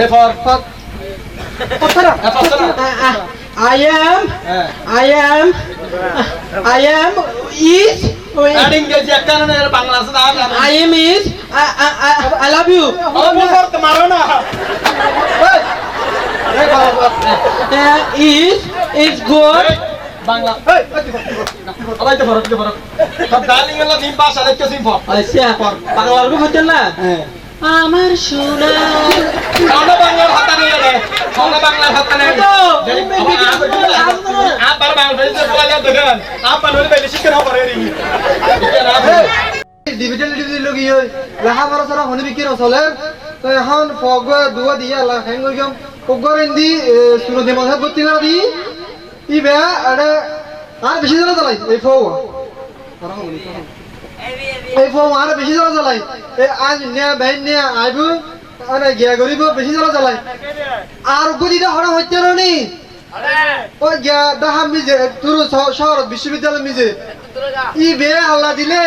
A for ভাগ পছরা পছরা। I am, হ্যাঁ I am, I am is, I am is, I, I, I, I love you. Uh, is, is good. Bangla. এই তুই ভাগ আলাই তো pass আচ্ছা বাংলার গো হতেন না? আমার সোনা। সামনে বাংলার হাতা নিয়ে রে সামনে বাংলার হাতা নিয়ে তো, আপার বাংলা বেশি বলা যায় দেখেন আপার হলে বেশি শিক্ষা হবে রে ডিজিটাল ডিজিটাল লগি হই লাহা বড় সারা হনি বিকির চলের তো এখন ফগ দুয়া দিয়া লা হ্যাং হই গম ফগর ইন্দি সুনো গতি না দি ই বে, আরে, আর বেশি জ্বালা জ্বালাই। এই ফৌ এই আজ নিয়া বেন নিয়া আইবু, আরে গিয়া গরিব, বেশি জ্বালা জ্বালাই। আর গদি দা হড়া হচ্ছে নি। ও গিয়া দাহা মিজে তুরু শহর বিশ্ববিদ্যালয় মিজে ই বে, আল্লাহ দিলে।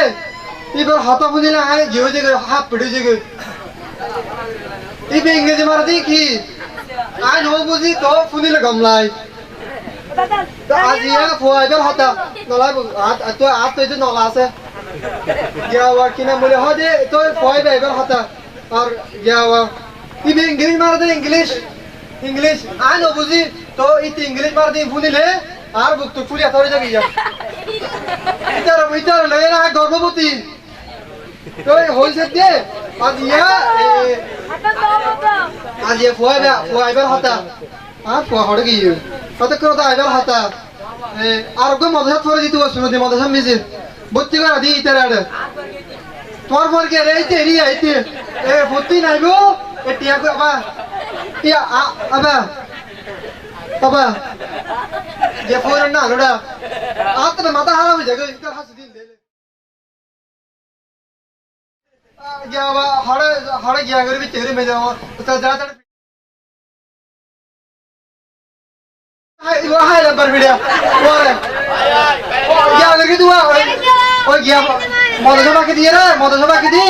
এবার হাতা ফুনিলে আয় গিয়ে যে হাত পেটে যে এই বে ইংরেজি মারা দি কি? আয় নো বুঝি তো ফুনিলে গমলাই। তো আজ ইয়া ফুয়াইবার হাতা নলাই আত তো আত তো যে নলা আছে গিয়াওয়া কিনা বলে হদে তো ফুয়াইবার এবার হাতা আর গিয়াওয়া ই বে ইংরেজি মারা দি ইংলিশ ইংলিশ আয় নো বুঝি তো ইতি ইংলিশ মারা দি ফুনিলে আর বুক তো ফুলি আতরে যাবি যা ইতার ইতার লাগে না গর্ভবতী তো হইছে দে আজ ইয়া আজ ইয়া ফুয়াই বা ফুয়াই বার হাতা আর ফুয়া হড়ে গিয়ে কত করে তো আইবার হাতা এ, আর গো মদহাত ফরে দিতে শুনো দি মদহাত মিজে বত্তি করে দি ইতার আড়ে তোমার ফর কে রে ইতে রি আইতে এ বত্তি নাইবো এ টিয়া কো আবা টিয়া আ আবা বাবা যে ফোর না লোড়া আতরে মাথা হারা হয়ে যাবে ইতার হাসি দিন দে গিয়া বা হড়ে হড়ে গিয়া করে বিচে রে মেজা তা যা ওই গিয়া মদ সভা কি দিয়ে রে মদ সভা কি দি।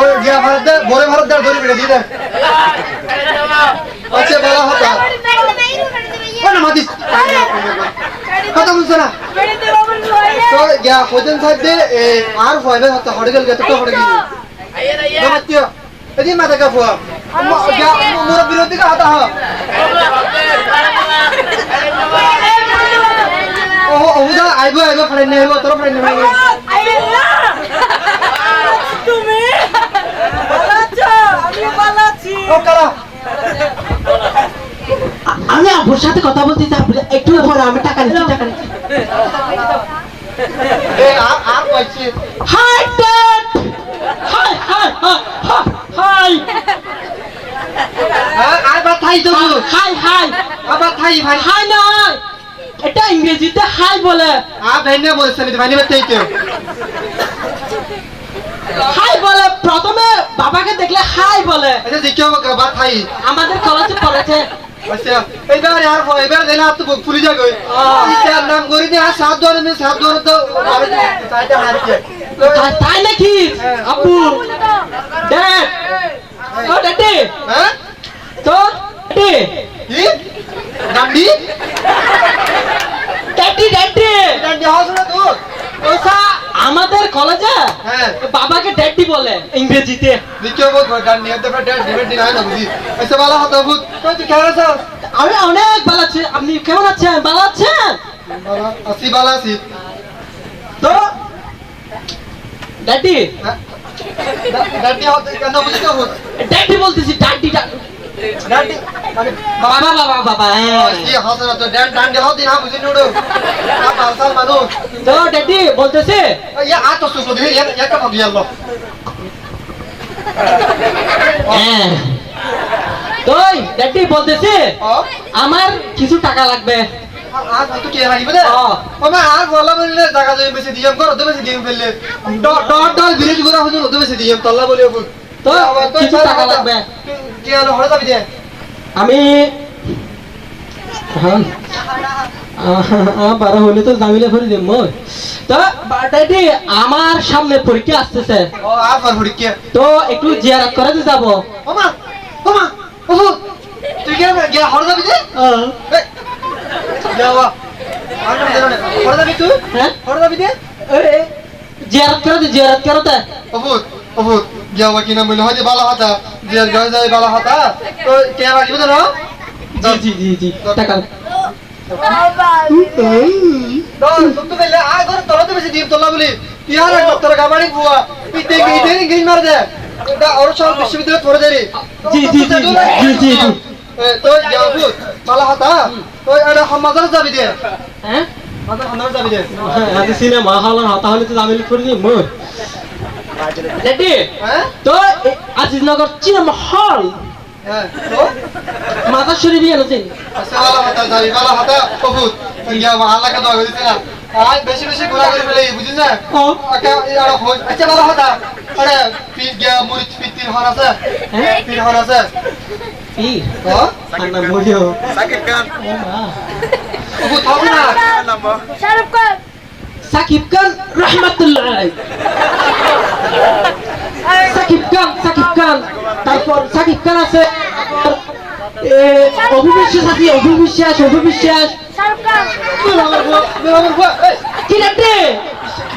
ওই গিয়া ভারত বরে ভারত দে ধরে ভিডিও দিয়ে দে। আচ্ছা বলা হতা। কোন মাদিস কথা বুঝছ না। তো গিয়া হোজেন সাহেব দে আর ফয়বে হতা হড়ে গেল গেতে তো হড়ে গিয়ে Damatyo. এদিন মাথা কাপ মুরব্বীরা হাতা হুদা আইব আইব ফ্রেন্ড আইব তোর ফ্রেন্ড তুমি? আমি আপনার সাথে কথা বলতে চাই একটু পরে আমি টাকা নিচ্ছি টাকা নিচ্ছি hi hi hi. Hi. thai to bu. Hi hi Aba thai bhai. Hi নয় এটা ইংরেজিতে হাই বলে। A bhai ne bolse ni bhai ne hi বলে প্রথমে বাবাকে দেখলে হাই বলে। Acha dikyo ba ba আমাদের কলেজে পড়েছে। আচ্ছা এবার আর এবার তো নাম করি আর সাত সাত তো আরে তাই- নাকি? আপু ড্যাড ও ড্যাডি হ্যাঁ? তো ড্যাডি কি? ডান্ডি? ড্যাডি ড্যাডি ডান্ডি হাউস না তো। ওসা আমাদের কলেজে হ্যাঁ। বাবাকে ড্যাডি বলে ইংরেজিতে। দিকে বহুত ডান্ডি এত বড় ডান্ডি ডিবেট না না বুঝি? এসে ভালো হতো ভূত। তুই কেমন আছো? আমি অনেক ভালো আছি। আপনি কেমন আছেন? ভালো আছেন? ভালো আসি ভালো আছি। তো ড্যাডি ড্যাডি বলতেছি ড্যাডি ডান্ডি মানে বাবা বাবা বাবা তো ড্যাডি বলতেছে? হ্যাঁ। তো ড্যাডি বলতেছে আমার কিছু টাকা লাগবে। আর তো কে রাখিবে দে ও। ও আর বলা বললে জায়গা জমি বেশি দিয়াম করো তো বেশি দিয়াম ফেললে। ডট ডট ডট ভিলেজ গুরা হুজুর তো বেশি দিয়াম তল্লা বলিও তো কিছু টাকা লাগবে? কি হলো হড়ে যাবি দে। আমি হ্যাঁ। বারো হলে তো জামিলা করে দিম মই। তো আমার সামনে পরীক্ষা আসতেছে। ও তো একটু জিয়ারত করাতে যাব। ওমা ওমা ওহো তুই কে গিয়া হড় যাবি হ্যাঁ জিয়ারত করাতে জিয়ারত করাতে অভূত অভূত যাওয়া কিনা মনে হয় যে ভালো হাতা যে গায়ে যায় ভালো হাতা তো কে রাখবি তো না জি জি জি জি। টাকা। তো বেলে বলি মার এটা আর। তো যাব যাবি দে হ্যাঁ মাদার সমাজের যাবি দে আজ সিনেমা হলার হতা হলে তো জামিলা করে দিম মই রেডি হ্যাঁ তো আজিজনগর সিনেমা হল। হ্যাঁ। তো মাথা শরীর এনেছেন আচ্ছা ভালো হাতা যাবি ভালো হাতা বহুত ইয়া ভালো লাগে দোয়া করিস না। আজ বেশি বেশি ঘোরা করে ফেলে বুঝিস না? আচ্ছা ইয়ার হই আচ্ছা ভালো হাতা। আরে পিট গিয়া মুড়ি পিটির হন আছে। হ্যাঁ? পিট হন আছে। কি হ্যাঁ আন্না মরিও সাকিব খান বহুত হবে না শাহরুখ খান সাকিব খান রহমাতুল্লাহ আলাইহি। সাকিব খান সাকিব খান তারপর সাকিব খান আছে এ, অভিবিশ্বাস আছে অভিবিশ্বাস অভিবিশ্বাস শাহরুখ খান কি রে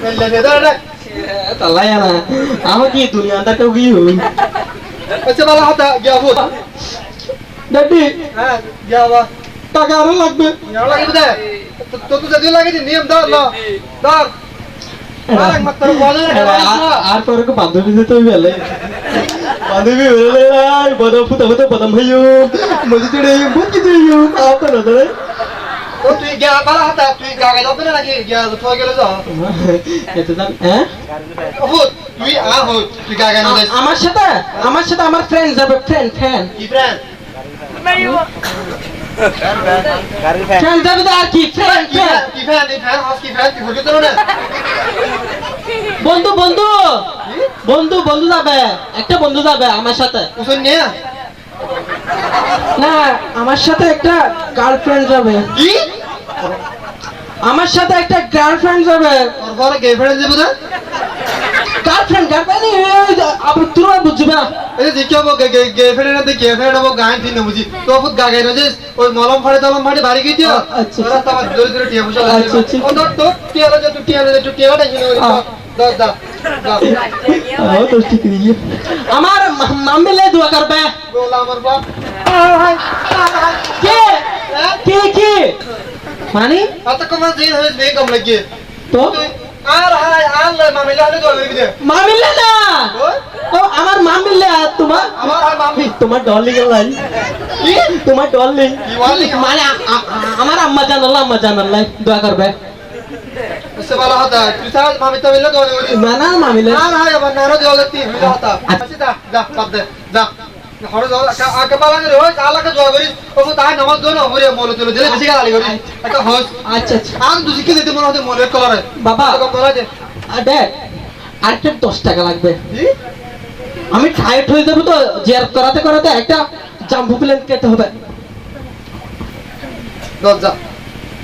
সুষমা দিস দে এলে দে দে তালাই না আমি কি দুনিয়া আন্দার কেউ হই আচ্ছা ভালো হাতা গিয়া ভূত ডাডি হ্যাঁ গিয়া বা টাকা আরও লাগবে ইয়ার লাগে দে তো তো যদি লাগে নিয়ম দাও না দাও আর বলে আর- আর পরে বান্ধবী দিতে হইবে বান্ধবী হইলে আই বড় ফুটা ফুটা বদম হইও মজি চড়ে বহুত কিছু হইও আপা তো তুই গিয়া ভালো হাতা তুই গাগে দাও না নাকি গিয়া তো গেলে যাও এতে জান হ্যাঁ? তুই আ ভূত তুই গাগে না আমার সাথে আমার সাথে আমার ফ্রেন্ড যাবে ফ্রেন্ড ফ্রেন্ড কি ফ্রেন্ড ফ্রেন্ড যাবে তো আর কি ফ্রেন্ড ফ্রেন্ড কি ফ্রেন্ড ফ্রেন্ড হাউস কি ফ্রেন্ড তুই ভুলতে তো না বন্ধু বন্ধু। বন্ধু বন্ধু যাবে একটা বন্ধু যাবে আমার সাথে। উসুন নিয়ে না আমার সাথে একটা গার্লফ্রেন্ড যাবে। কি? আমার সাথে একটা গার্লফ্রেন্ড যাবে। তোর ঘরে গার্লফ্রেন্ড যাবে না গার্লফ্রেন্ড গার্লফ্রেন্ড আপনি তুমি বুঝবে এই কি হব গার্লফ্রেন্ড না দেখে গার্লফ্রেন্ড হব গান ঠিক বুঝি। তো বহুত গাগাই না যে ওই মলম ফাড়ে তলম ফাড়ে বাড়ি গিয়ে দিও। আচ্ছা। ওরা জোরে জোরে টিয়া বসে আচ্ছা, আচ্ছা। তো টিয়া লাগে টিয়া লাগে টিয়া দা দা দা ও তো ঠিক নিয়ে আমার মাম্মি লে দোয়া করবে গোলা আমার বাপ কে কে কে মানে আতা কমাল দিন হয়ে বে কম লাগে তো তুই আর হাই আর লে মামি লালে দোয়া করবি দে মাম্মি লে না ওই, ও আমার মাম্মি লে তোমার আমার আর মামি তোমার ডলিং লাই কি তোমার ডলিং কি darling? মানে আ- আ- আমার আম্মা জানাল্লাহ আম্মা জানাল্লাহ দোয়া করবে আচ্ছা। হরে আকে হয় আলাকে করিস ও তাই নামাজ হরে মোলে তুলে দিলে বেশি গালি করিস একটা হোস। আচ্ছা আচ্ছা। দুজি কি দিতে মনে হতে কলারে। বাবা। দে আরেকটা টাকা লাগবে? আমি টায়ার্ড হয়ে যাব তো জিয়ার করাতে করাতে একটা জাম্পু প্লেন খেতে হবে। দশ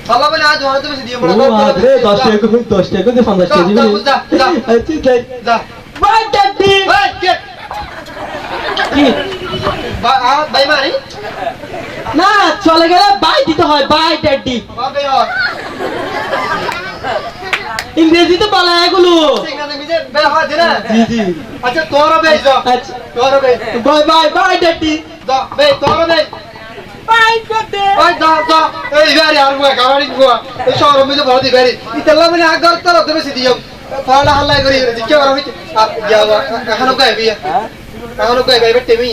যা আল্লাহ বলে আজ হরে তো বেশি দিয়ে ও আরে দশ টাকা করে দশ টাকা করে পঞ্চাশ টাকা দিবি যা, যা, যা। যাই যা। বাই ডাডি এই কে? কি? বা আ বাই মারি না চলে গেলে বাই দিতে হয় বাই ড্যাডি ইংরেজিতে বলা এগুলো। জি জি। আচ্ছা তোর বে যা। আচ্ছা। তোর বে bye bye daddy bye daddy ওই দা দা এই গাড়ি আর গুয়া গাড়ি গুয়া এই শহর মধ্যে বড় দি গাড়ি। ইতাল্লা মানে আগর তর ফাড়া করি দিকে আর হইছে আর যাওয়া এখনও কই বিয়া। এখনও কই গাইবে টেমি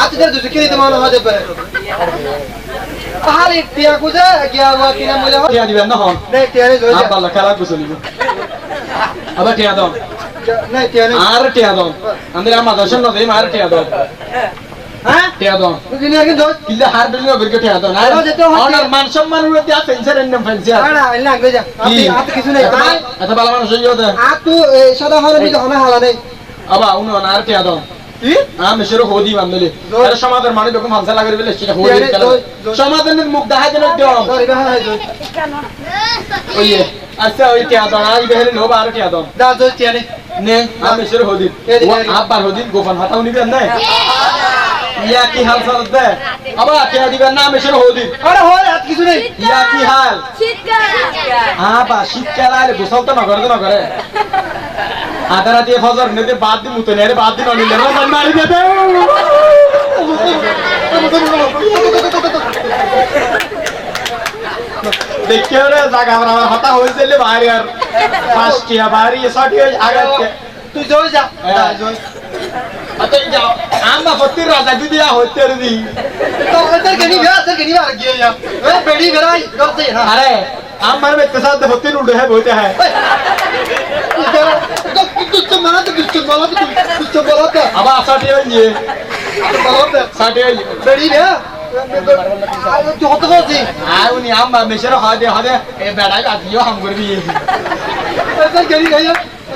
আজ দের হতে পারে টিয়া কুজে গিয়া ওয়া কিনা মলে টিয়া দিবেন না হন? নাই টিয়া নেই জয় আব্বা খেলা গুছলিব আবার টিয়া দাও। নাই টিয়া আর টিয়া দাও। আমার দর্শন না দেই আর টিয়া দাও। টিয়া দাও হার বিলিং দাও যেতে হয়। মান সম্মান ফেন্সার এন্ডম ফেন্সার না না যা। কিছু নেই। ভাই এত ভালো মানুষ হইও দে। আ তু সাদা হলে আমি হনা হালা নেই আবা উনো না আর টিয়া দাও আমি হোদি বান্ধলি আরে সমাজের মানুষ বেগম হামসা লাগে বলে সেটা হোদি জয়, খেলা জয়, জয়। সমাজের মুখ একদম ওইয়ে আচ্ছা ওই টিয়া দাও আই বেহরে নো বার টিয়া দাও দা জয় টিয়া নেই নে আমি সেরো হোদি এদি, ও এদি। আব্বার হোদি গোপন হাতাও নিবেন না ইয়া কি হাল চাল দে? আবা টিয়া দিবেন না আমি সেরো হোদি আরে হয় হাত কিছু নেই। ইয়া কি হাল? শীতকাল আবা শীতকাল আলে গোসল তো নগরে তো নগরে আধা রাতে ফজর নেতে বাদ দি মুতে নেরে বাদ দি ননিলে রমান মারি দে দেখিও রে জায়গা আমার আমার হতা হয়েছিল বাইরে আর। ফার্স্টিয়া বাইরে সটি হয়ে। আগাতে atau jauh amma fatir rada di dia तो अंदर कहीं भी अंदर कहीं भी आ रखी है यार मैं बेड़ी मेरा गप से ना अरे आम मार में इतने साथ होते उड़ है बोलते हैं तो कुछ तो माना तो कुछ बोला तो कुछ तो बोला तो अब आप साठे ये. बोला तो साठे हैं बेड़ी ना आम मार में शरो हादे हम गुर्बी ये. अंदर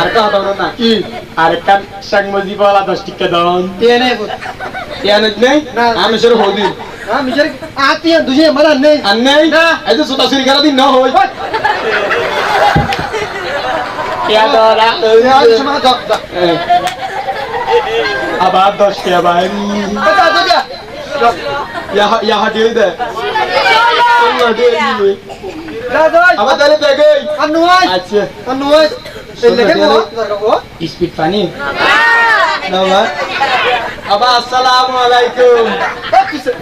আর কা হতো না? কি? আরে কান সাং মজি বলা 10 টিকা দাও তে নেই নেই? আমি শুরু হদি। মিশার আতি দুজে মারা নেই। আর নেই? না। এই যে সুতা সুরি খেলা দিন না হই ইয়া দরা। আর সময় যা যা আবার 10 টিকা বাইরি যা যা যা ইয়া ইয়া হাদি দে। হাদি দে যা যা আবার তাহলে আচ্ছা। ও স্পিড পানি আবা আসসালামু আলাইকুম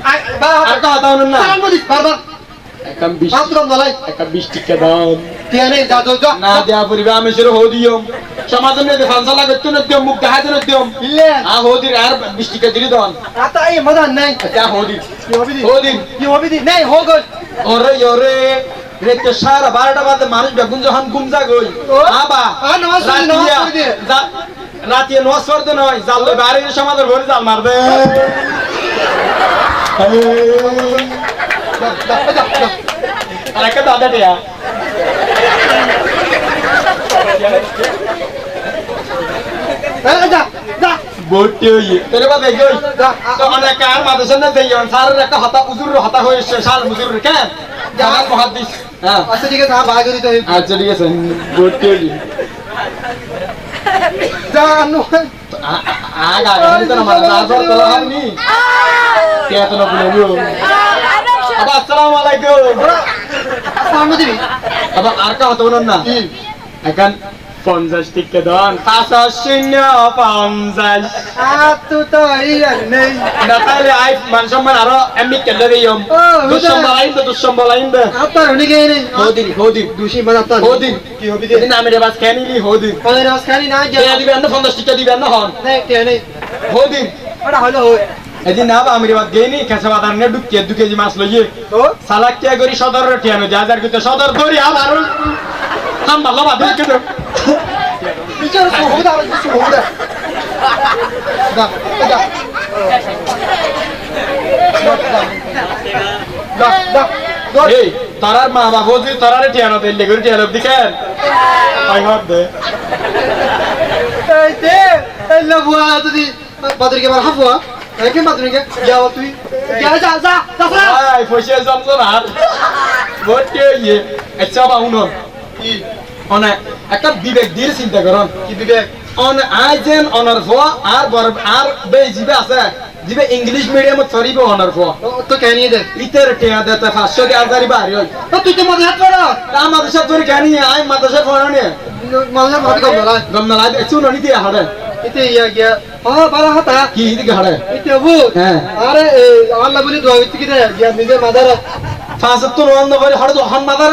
আর কা দাও না বারবার একদম বিশ মাত্র নলাই একটা বিশ টিকা দাও তে নেই যা যা না দেয়া পরিবে আমি শুরু হো দিও সমাজে নে ফানসা লাগে তো না দিও মুখ দেখা দিও দিও ইলে আ হো দির আর বিশ টিকা দিলি দাও আতা এই মজা নাই যা হো দির কি হবে দি হো দির কি হবে দি নাই হো গল ওরে ওরে রেতে সারা বারোটা বাজে মানুষ বেগুন যখন গুমজা গই আবা নোয়াজ পড়তে নয় জাল বাইরে সমাজের ভরে জাল মার দে যা যা। যা যা আর একটা দাদা টিয়া হতা উজুর হতা হয়েছে সার মুজুর কেন? হ্যাঁ আচ্ছা ঠিক আছে হ্যাঁ ভাগ দিতে হবে আচ্ছা ঠিক আছে বটি হইয়ে যা নয় আগ আগে তো না মাদ্রাসা আসর তো হয়নি। কে তো না বলব আবা আসসালামু আলাইকুম। সামনে দিবি আবা আর কা হতো না। এখন পঞ্চাশ টিকে দন। পাঁচ শূন্য পঞ্চাশ। আর তো তো নেই। না তাহলে আই মান সম্মান আরও এমনি কেলে দিয়ম। দুঃসম্বল আইন তো দুঃসম্বল আইন দে। তো অনেক নেই? হোদিন হোদিন দুশি মানে তো হোদিন। কি হবে দি? এদিন আমি রেবাস খেয়ে হোদিন। পনেরো রাজখানি না যা কে দিবেন না পঞ্চাশ টিকা দিবেন না হন। নেই হোদিন। ওটা হলো হয় এদিন না আমি রেবাস গেইনি খেসা বাদার নে ডুকিয়ে দু কেজি মাছ লইয়ে। তো? সালাক কে করি সদর ঠিয়ানো যা যার কিন্তু সদর ধরি আমার হাম ভালো বাদ দিকে তো বিচার সুবিধা আর সুবিধা দা দা দা দা দা এই তারার মা বাবা যদি তারারে ঠিয়ানো দিলে করে ঠিয়ানো দিকেন আই হট দে। এই দে এই লবুয়া তুই বাদরিকে বার হাফুয়া এই কে বাদরিকে? যাও তুই। যা যা যা যা আই পয়সা জমজো না। ভর্তি আচ্ছা বা উনো কি? অনে একটা বিবেক দিয়ে চিন্তা করুন। কি বিবেক? অন আই যেন অনার ফো আর আর বে জিবে আছে জিবে ইংলিশ মিডিয়ামত চলিব অনার ফো তো কেনি দে? ইতের টিয়া দেতে পাঁচশো দিয়ে আজারি বাড়ি হয় তো তুই তো হাত পড়া তা মাদ্রাসা তোর জ্ঞানী আই মাদ্রাসা পড়ানে মনে হাত কম না গম না লাগে চুন নি দিয়ে হাড়ে এতে ইয়া গিয়া। হ্যাঁ বারা হাতা কি এদিকে হাড়ে এটা বুঝ হ্যাঁ। আরে আল্লাহ বলি দোয়া কি রে গিয়া নিজে মাদার তো নন্দ করে হাড়ে তো হন মাদার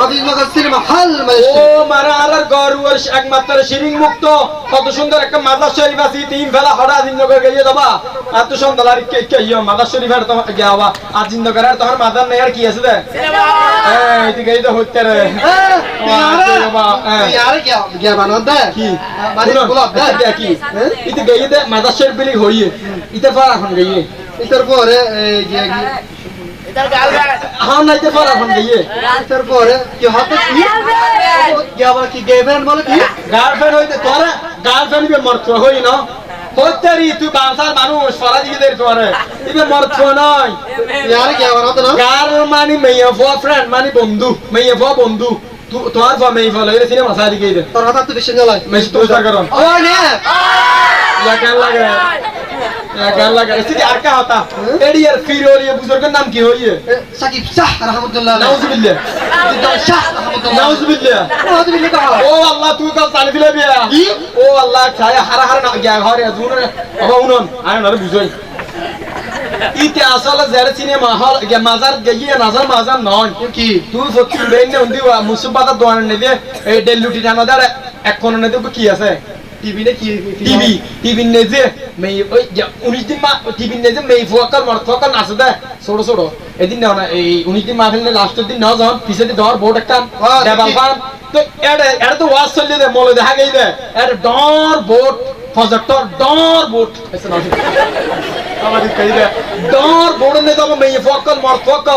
ও একমাত্র শিরিং মুক্ত কত সুন্দর একটা মাদার শরীফ আছে তিন ফেলা হড়া জিন্দগর গিয়ে যাবা আর তো সুন্দর কে কে ইয়া মাদার শরীফ আর তো গিয়াবা আর জিন্দগর আর তোমার মাদার নেই আর কি আছে দে? এই তো রে। হ্যাঁ হ্যাঁ। গিয়া গিয়া দে। মানে দে। দে মাদার শরীফ বিলি হইয়ে। ইতে ফার এখন গইয়ে ইতার পরে গিয়া হাম নাইতে পারা ফোন দিয়ে। তারপরে কি হতে কি? কি আবার কি গার্লফ্রেন্ড বলে কি? গার্লফ্রেন্ড হইতে তোরা গার্লফ্রেন্ড বে মরছ হই না? হত্যারি তুই বাংসার মানুষ সারা দিকে দের তোরে ইবে মরছ নয় ইয়ার কি আবার হতে না? গার্ল মানে মেয়ে ফো ফ্রেন্ড মানে বন্ধু মেয়ে ফো বন্ধু। তোমার ফো মেয়ে ফো লাগে সিনেমা সারা দিকে তোর হাত তুই বিশ্বাস নয় মেয়ে তুই সরকার ও না! লাগে লাগে। গান কি তুই মাজার গিয়ে নাজার মাজার নয়। কি? তুই সত্যি দোয়ান এই ডেলুটি টানা দাঁড়া এক কোন কি আছে? টিভি নে কি টিভি টিভি যে মেই ওই উনিশ দিন মা টিভি নেজে মেই ফুয়াকার মর ফুয়াকার নাচে দে ছোট ছোট এদিন না না এই উনিশ দিন মাহফিল লাস্টের দিন না যখন পিছে দিয়ে ডর বোর্ড একটা দেবাল ঠিক। তো এটা এটা তো ওয়াজ চলে দে মলে দেখা গই দে এটা ডর বোর্ড প্রজেক্টর ডর বোর্ড এসে না আমাদের কই দে ডর বোর্ড নে তো মেই ফুয়াকার মর হতো।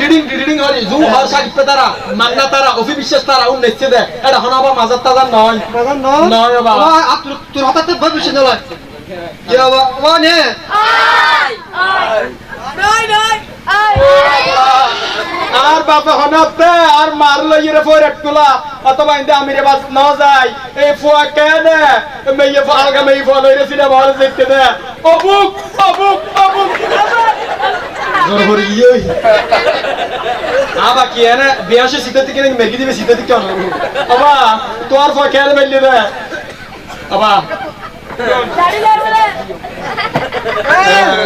ডিডিং ডিডিং হরি জু হর সাকিব তারা মান্না তারা অফি বিশ্বাস তারা উন নেচে দে এটা হনাবা মাজার তাজার নয় নয় বাবা। আপ তোর হাতে তো বেশি জ্বালাই গিয়া ওয়া ও নে আর বাবা হনাতে আর মারলো ইরে ফোর একটুলা অথবা ইন্দে আমিরে বাস ন যাই। এই ফুয়া কেন? মেয়ে ফো আলগা মেয়ে ফো লইরে সিনা ভালো দেখতে দে। অবুক অবুক অবুক। জোর ইয়ে আবা কি এনে? বিয়াশে সিতে থেকে মেগি দিবে সিতে থেকে কেন বাবা তোর ফো কেন মেলি দে? বাবা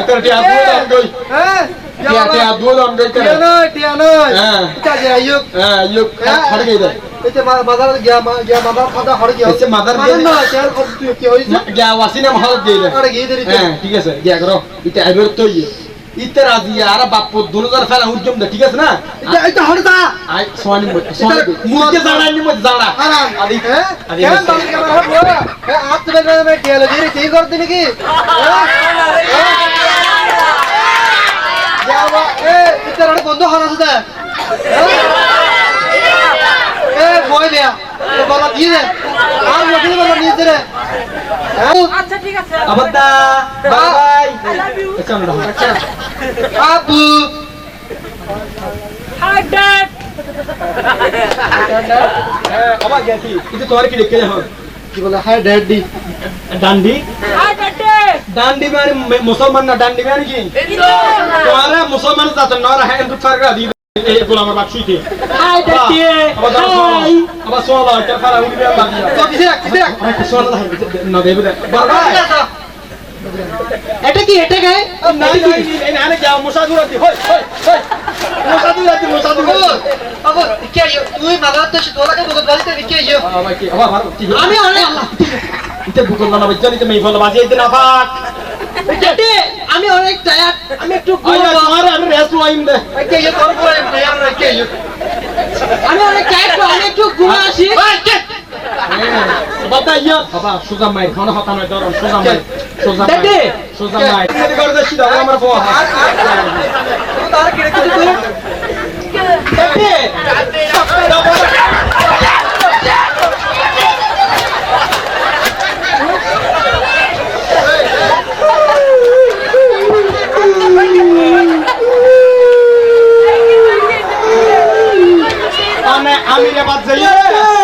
তোর আন গই হ্যাঁ। টিয়া টিয়া দুধ আন গই টিয়া নয় টিয়া নয়। হ্যাঁ। যে আইয়ুক হ্যাঁ ইয়ে খড় গই দে। এতে মাদার গিয়া গিয়া মাদার খাদা হড় গিয়া এতে মাদার গিয়া- না তেল তুই কি হইছে? গিয়া ওয়াসিনা মহল দে। হ্যাঁ ঠিক আছে গিয়া করো। এটা আইবার তো ইয়ে। ইতে রাজি আর বাপ দুনো ফেলা উদ্যম দে ঠিক আছে না? এটা এটা হড়তা আই সোয়ানি মত সোয়ানি মুজে জানা নি মত জানা আরাম আদি হ্যাঁ কেন বালি কে মারা হ্যাঁ আপ তো মে টিয়া লগে। রে কি করতে নাকি? যাওয়া এ ইতার আড়ে বন্ধ হরাস এ বই দেয়া বলা আর মধ্যে বলা নিয়ে রে আচ্ছা ঠিক আছে আবাদা বাই বাই. আচ্ছা আবু হাই ড্যাড গেছি ইতে তোমার কি দেখে কি বলে হাই ড্যাডি ডান্ডি হাই ডান্ডি মানে মুসলমান না ডান্ডি মানে কি তোমারা মুসলমান তাতে নরা হ্যাঁ হিন্দু ফারকা দি এই গোলামের বাক্সুইতে হাই ড্যাডি হাই আবার সোলা এটা ফারা উড়ি বেলা তো কিসে রাখ কিসে রাখ সোলা না দেবে বাবা এটা কি এটা নাই এই না না যাও মুসাদুরা দি হই হই হই। মুসাদুরা দি মুসাদুরা দি বাবু কে আইও তুই মাদার তো তোলাকে বগত বাড়িতে কে আইও আমার কি আবার ভালো কি আমি অনেক ইতে বুকল না বাচ্চা নিতে মেই ফল বাজে ইতে না পাক আমি অনেক টায়ার্ড আমি একটু আইয়া তোমার আমি রেস্ট লাইন দে। কে আইও তোর পরে টায়ার্ড কে আইও আমি অনেক টায়ার্ড আমি একটু ঘুমা আসি। বাবা ইয়া বাবা সুজা মাই খানা হতা নয় ধরো সুজা মাই সুজা মাই দাদি! সুজা মাই এদিকে করে দেছি দাও আমার ফোন তার কিরে কিছু তুই ড্যাডি আমি আমি বাদ যাই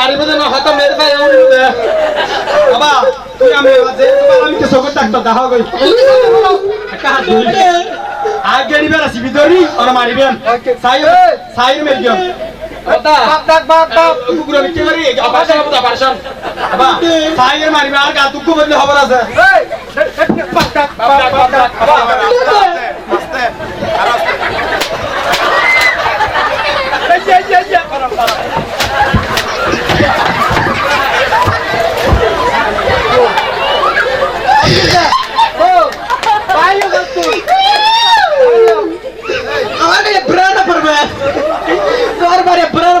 না মেরে ভাই আমি দে বাবা তুই আমি রে বাদ যাই বাবা আমি কে চকুত থাকতো দেখা গই গেড়িবেন আসি ভিতরি। ওরা মারিবেন। মারিবে আর গা তুকু বদলে খবর আছে এই বাপ ডাক বাপ ডাক বাপ ডাক ও পাইও গন্তু আমার কাছে পুরানো পড়বে তোর বারে পুরানো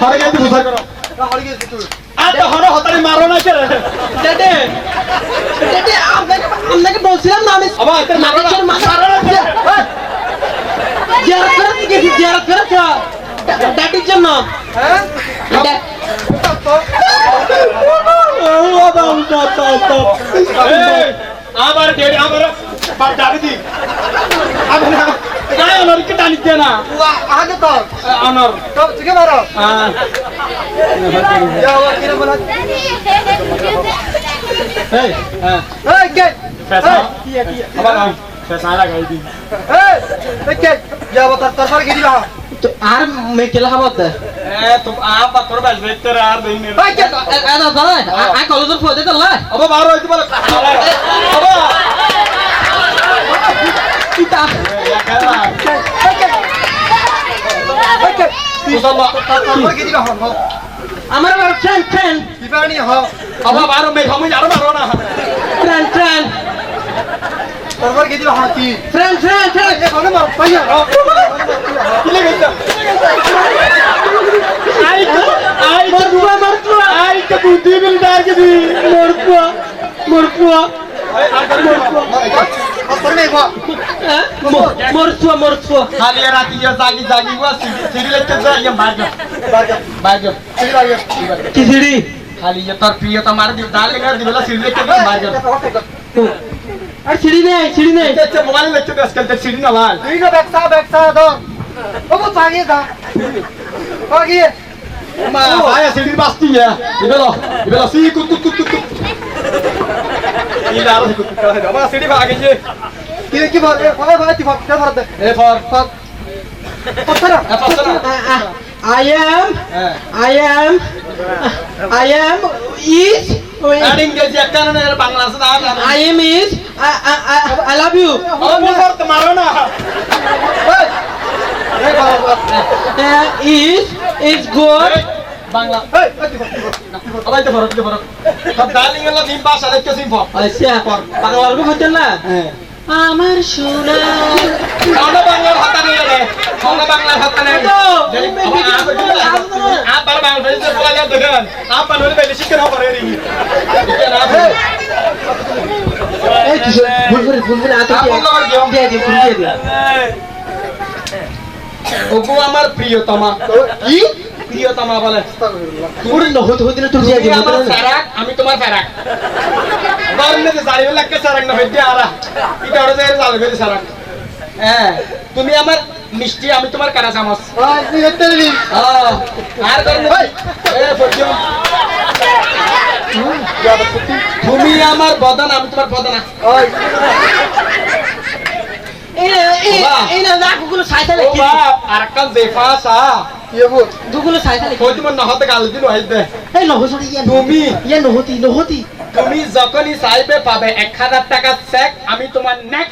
হরে গেছি বুঝা করো হরে গেছি তুই আপনাকে বলছিলাম না আমি হ্যাঁ। জিয়ারত ফেরত গেছি? জিয়ারত ফেরত ড্যাডির জন্য। আমার ড্যাডি আমার দাদি আমার তাই অনরকে টানি দে না। আগে তো। অনর। তো ঠিক মারো এই এই কে? ফেসা। কি কি আবার ফেসা লাগাই দি এই কে? যাব তার তারপর গিয়ে দাও আর মেকেলা খাবার দে তো? আ পাথর বাস ভেতর আর দেই নে কলেজের ফোন দে তো লা। অবা কে কে হন আমার আবার ট্রেন ট্রেন বিবানি হ আবা বারো মে খামু আর মারো না ট্রেন ট্রেন তারপর গিরি বা কি ট্রেন ট্রেন ট্রেন এখানে মার পাইয়া কিলে গইতা আই তো আই তো মরকুয়া মরকুয়া আই তো বুদ্ধি বিল ডার কে দি মরকুয়া মরকুয়া তারপর করবে গো। মরছুয়া মরছুয়া খালি রাতি যা জাগি জাগি গো সিঁড়ি লাগতে যা ইয়া মার যা মার যা মার যা সিঁড়ি মার যা কি সিঁড়ি? খালি যা তোর প্রিয় তো মার দিও ডাল গার দিবেলা সিঁড়ি লাগতে যা মার যা আর সিঁড়ি নেই সিঁড়ি নেই। আচ্ছা মোবাইল লাগতে আজকাল সিঁড়ি না ভালো তুই না I am, I am, I am, is, Bangla I am is I love you মারো না ইজ ইজ গুড আমার সোনা। সোনা বাংলা ফেসে বলা যায় দেখেন আবার হলে আমার প্রিয়তমা। কি? প্রিয়তমা বলে হতে আমি তোমার সারাক না হইতে আরা। এটা ওরে সারাক। হ্যাঁ তুমি আমার মিষ্টি আমি তোমার কারা চামচ? হেতে দিবি গরমে এ তুমি আমার বদন আমি তোমার বদনা। তুমি। ইয়া নহতি নহতি। তুমি যখনই চাইবে পাবে এক হাজার টাকার চেক আমি তোমার নেক